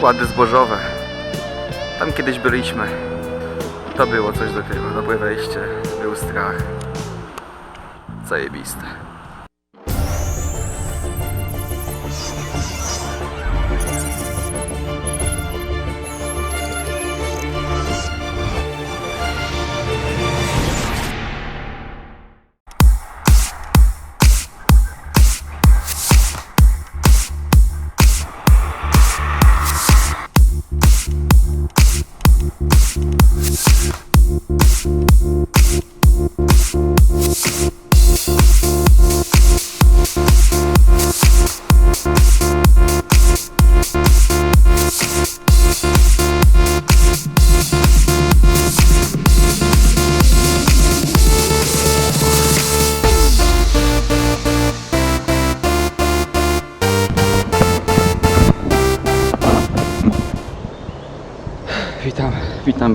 Kłady zbożowe. Tam kiedyś byliśmy. To było coś dopiero. Dobre wejście. Był strach. Zajebiste.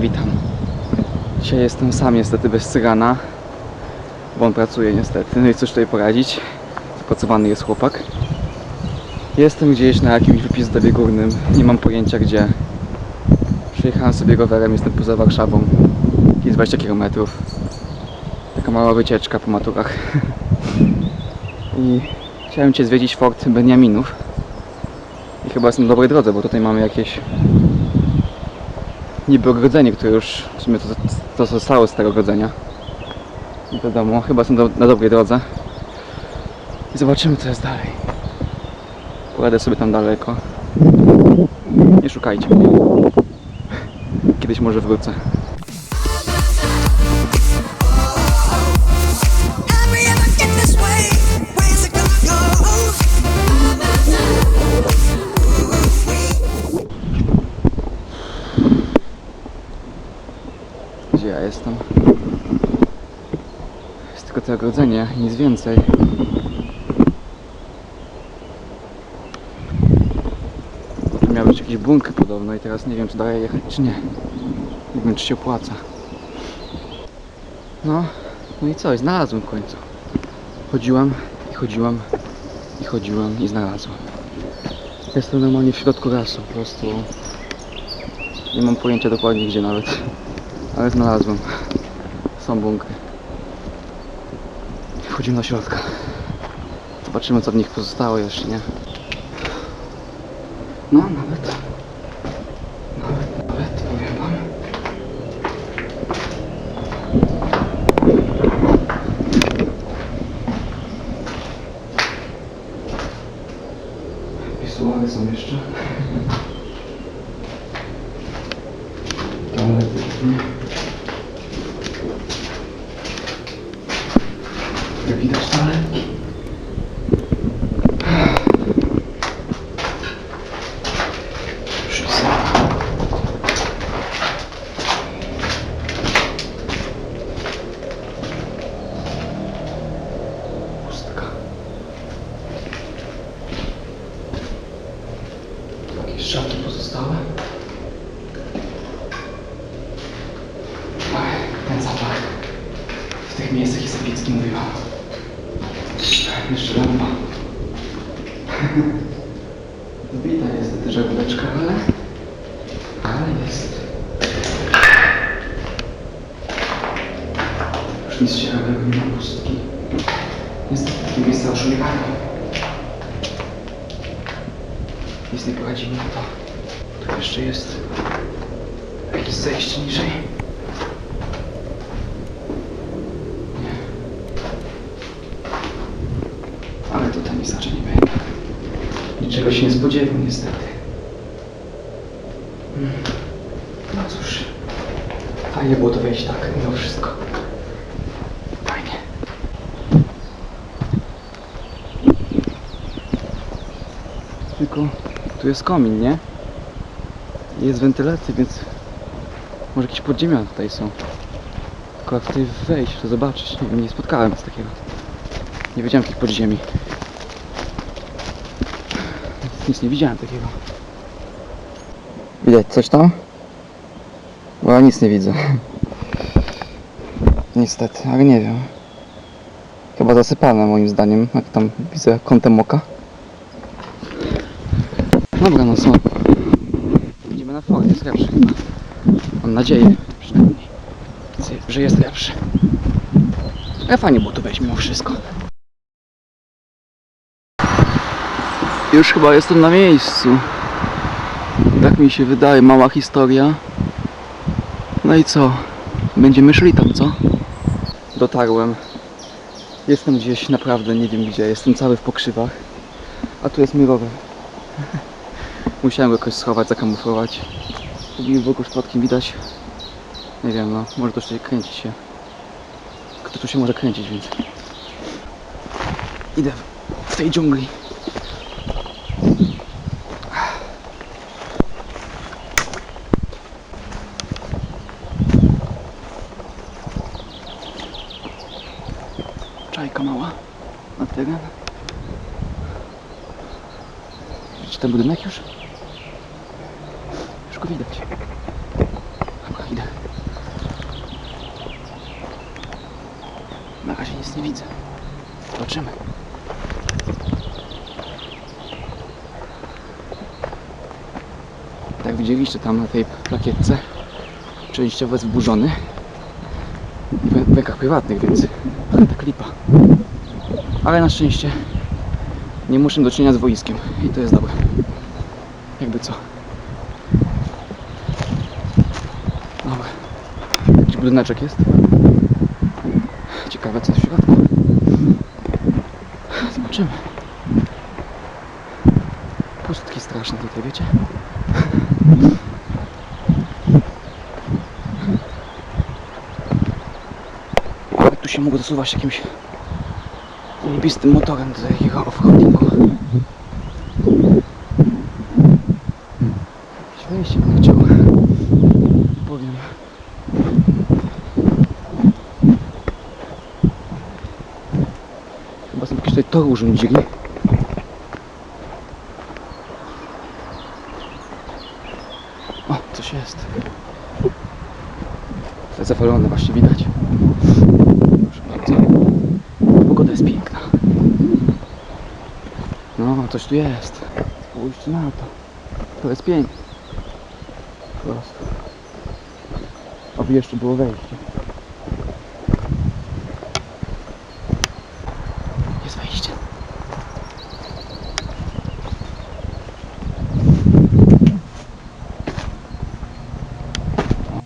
Witam, witam. Dzisiaj jestem sam niestety bez cygana, bo on pracuje niestety. No i cóż tutaj poradzić. Zapracowany jest chłopak. Jestem gdzieś na jakimś wypizdowie górnym. Nie mam pojęcia gdzie. Przyjechałem sobie rowerem, jestem poza Warszawą. Jakieś 20 km. Taka mała wycieczka po maturach. I chciałem Cię zwiedzić fort Beniaminów. I chyba jestem na dobrej drodze, bo tutaj mamy jakieś niby ogrodzenie, które już w sumie to, to zostało z tego ogrodzenia. Nie wiadomo, chyba są do, na dobrej drodze. I zobaczymy co jest dalej. Pojadę sobie tam daleko. Nie szukajcie mnie. Kiedyś może wrócę. Tylko to ogrodzenie, nic więcej. Miał być jakiś bunkier podobno i teraz nie wiem czy dalej jechać czy nie. Nie wiem czy się opłaca. No, no i co? Znalazłem w końcu. Chodziłam i chodziłam i chodziłam i znalazłem. Jestem normalnie w środku lasu po prostu. Nie mam pojęcia dokładnie gdzie nawet. Ale znalazłem. Są bunkry. Wchodzimy do środka. Zobaczymy co w nich pozostało jeszcze, nie? No, nawet nawet, powiem wam. Pisuary są jeszcze. Toalety. Jak widać. Pustka. Jakieś szafki pozostałe. Ach, ten zapach. W tych miejscach jest epicki, mówiłam. Jeszcze lampa. Zbita niestety żaróweczka, ale... Ale jest. Już nic ciekawego nie ma pustki. Niestety takie miejsca oszukiwają. Nic nie poradzimy na to. Tu jeszcze jest jakieś zejście niżej. Nie. Raczej nie będzie. Niczego się nie spodziewam niestety. Mm. No cóż. Fajnie było to wejść tak, mimo wszystko. Fajnie. Tylko tu jest komin, nie? Jest wentylacja, więc może jakieś podziemia tutaj są. Tylko jak tutaj wejść, to zobaczyć. Nie, nie spotkałem z takiego. Nie wiedziałem takich podziemi. Nic nie widziałem takiego. Widać coś tam? Bo ja nic nie widzę. Niestety, ale nie wiem. Chyba zasypane moim zdaniem, jak tam widzę kątem oka. Dobra, no co? O, jest lepszy chyba. Mam nadzieję przynajmniej, że jest lepszy. Ale fajnie było to wejść wszystko. Już chyba jestem na miejscu. Tak mi się wydaje, mała historia. No i co? Będziemy szli tam, co? Dotarłem. Jestem gdzieś naprawdę nie wiem gdzie. Jestem cały w pokrzywach. A tu jest mój rower. Musiałem go jakoś schować, zakamuflować. Pobił wokół szprotki widać. Nie wiem, no, może to jeszcze kręcić się. Kto tu się może kręcić, więc. Idę w- w tej dżungli. Czajka mała na teren. Czy ten budynek już? Już go widać. Dobra, idę. Na razie nic nie widzę. Zobaczymy. Tak widzieliście tam na tej plakietce, częściowo jest wburzony w rękach prywatnych, więc tak lipa. Ale na szczęście nie muszę do czynienia z wojskiem i to jest dobre. Jakby co. Dobra. Jakiś budyneczek jest. Ciekawe co w środku. Zobaczymy. Pustki straszne tutaj, wiecie? Ale tu się mogło zasuwać jakimś zajebistym motorem do takiego offroadingu. Bym chciał. Powiem. Chyba sobie jakieś tutaj tory urządzili. O, coś jest. To jest zawalone właśnie widać. Coś tu jest. Spójrzcie na to. To jest piękne. Po prostu. Oby jeszcze było wejście. Jest wejście.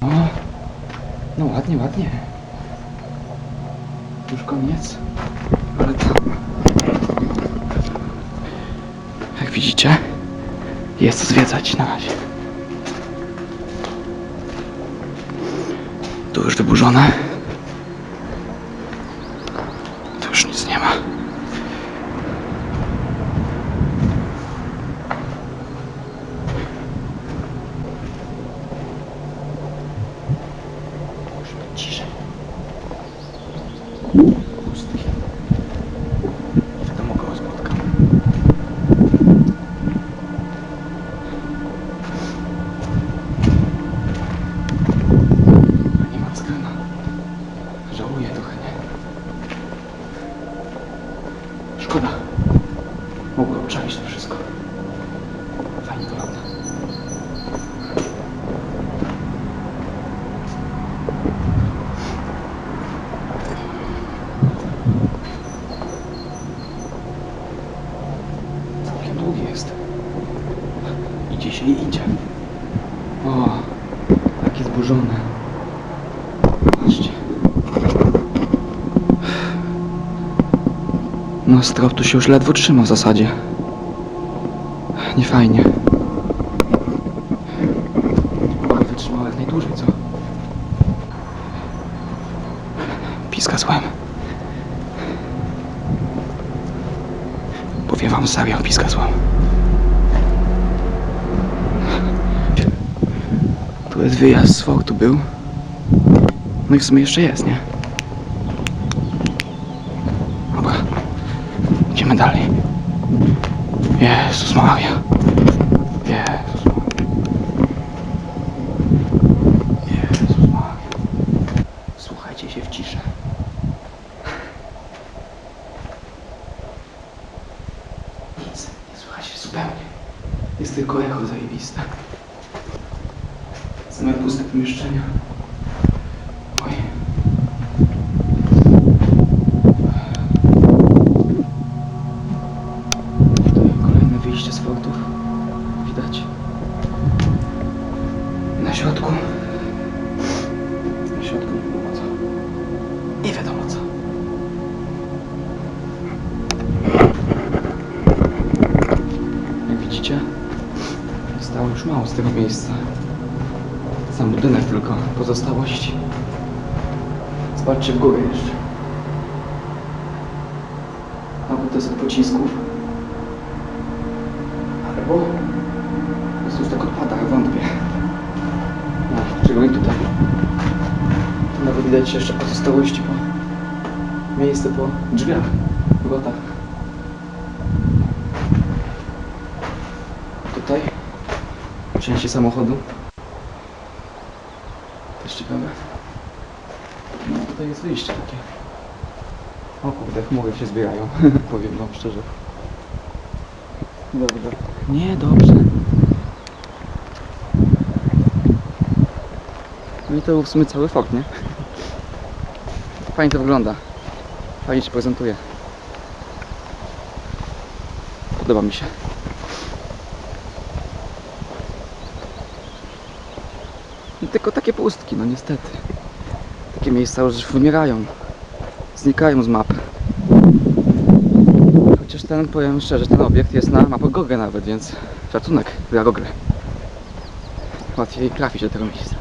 O, no ładnie, ładnie. Już koniec. Ale tam. Widzicie, jest zwiedzać na razie. Tu już wyburzone. Tu już nic nie ma. Muszę być ciszej. Pustki. Nie wiadomo kogo spotkam. Nie ma cygana. Żałuję trochę, nie? Szkoda. Mogło obczaić to wszystko. Fajnie wygląda. Całkiem długi jest. Idzie się i idzie. O, takie zburzone. Patrzcie. No, strop tu się już ledwo trzyma w zasadzie. Nie fajnie. Oby jak najdłużej, co? Piska złem. Powiem wam serio, piska złem. Tu jest wyjazd z fortu był. No i w sumie jeszcze jest, nie? Jezus Maria. Jezus wyjście z fortów. Widać. Na środku. Na środku nie wiadomo co. Nie wiadomo co. Jak widzicie, zostało już mało z tego miejsca. Sam budynek tylko, pozostałości. Zobaczcie w górę jeszcze. Albo to jest od pocisków. Prostu już tak odpada, wątpię. No, szczególnie tutaj. Tu nawet widać jeszcze pozostałości po miejsce po drzwiach, wrotach. Tutaj części samochodu. Też ciekawe. No tutaj jest wyjście takie. O kurde, chmury się zbierają, powiem wam szczerze. Dobrze. Nie, dobrze. No i to był w sumie cały fort, nie? Fajnie to wygląda. Fajnie się prezentuje. Podoba mi się. No tylko takie pustki, no niestety. Takie miejsca już wymierają. Znikają z map. Chociaż ten, powiem szczerze, ten obiekt jest na mapach Google nawet, więc szacunek dla Google. Łatwiej trafić do tego miejsca.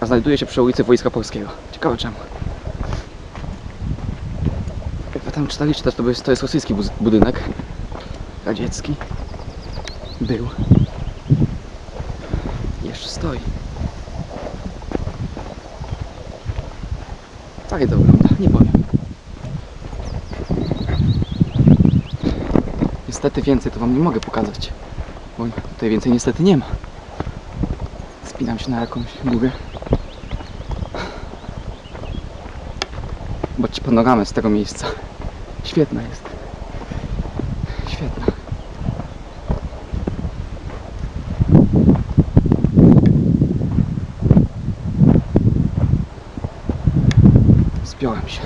A znajduje się przy ulicy Wojska Polskiego. Ciekawe czemu. Jak tam czytaliście też, to jest, to jest rosyjski budynek. Radziecki. Był. Jeszcze stoi. Fajnie to wygląda, nie powiem. Niestety więcej to wam nie mogę pokazać. Bo tutaj więcej niestety nie ma. Spinam się na jakąś górę. Zobaczcie panoramę z tego miejsca. Świetna jest. Świetna. Spiąłem się.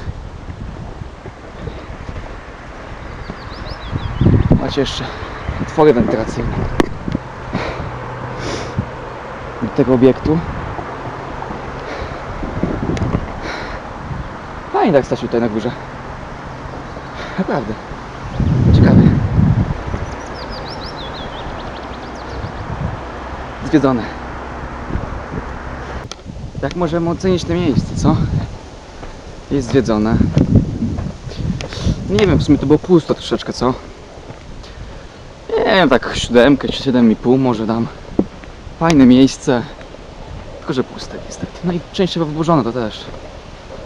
Macie jeszcze otwory wentylacyjne. Do tego obiektu. Fajnie tak stać tutaj na górze. Naprawdę. Ciekawe. Zwiedzone. Jak możemy ocenić to miejsce, co? Jest zwiedzone. Nie wiem, w sumie to było pusto troszeczkę, co? Wiem, tak siódemkę czy siedem i pół może dam. Fajne miejsce. Tylko, że puste niestety. No i częściowo wyburzone to też.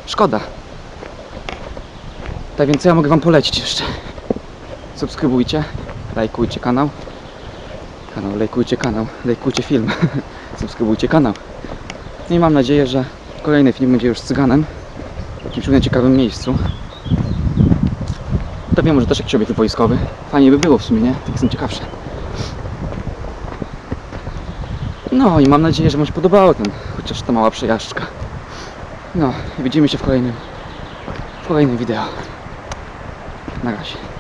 Szkoda. Tak więc ja mogę wam polecić jeszcze. Subskrybujcie, lajkujcie kanał. Kanał, lajkujcie kanał, lajkujcie film. Subskrybujcie kanał. No i mam nadzieję, że kolejny film będzie już z cyganem w jakimś ciekawym miejscu. To wiem, może też jakiś obiekt wojskowy. Fajnie by było w sumie, nie? Takie są ciekawsze. No i mam nadzieję, że Wam się podobało ten, chociaż ta mała przejażdżka. No, i widzimy się w kolejnym, w kolejnym wideo. Na razie.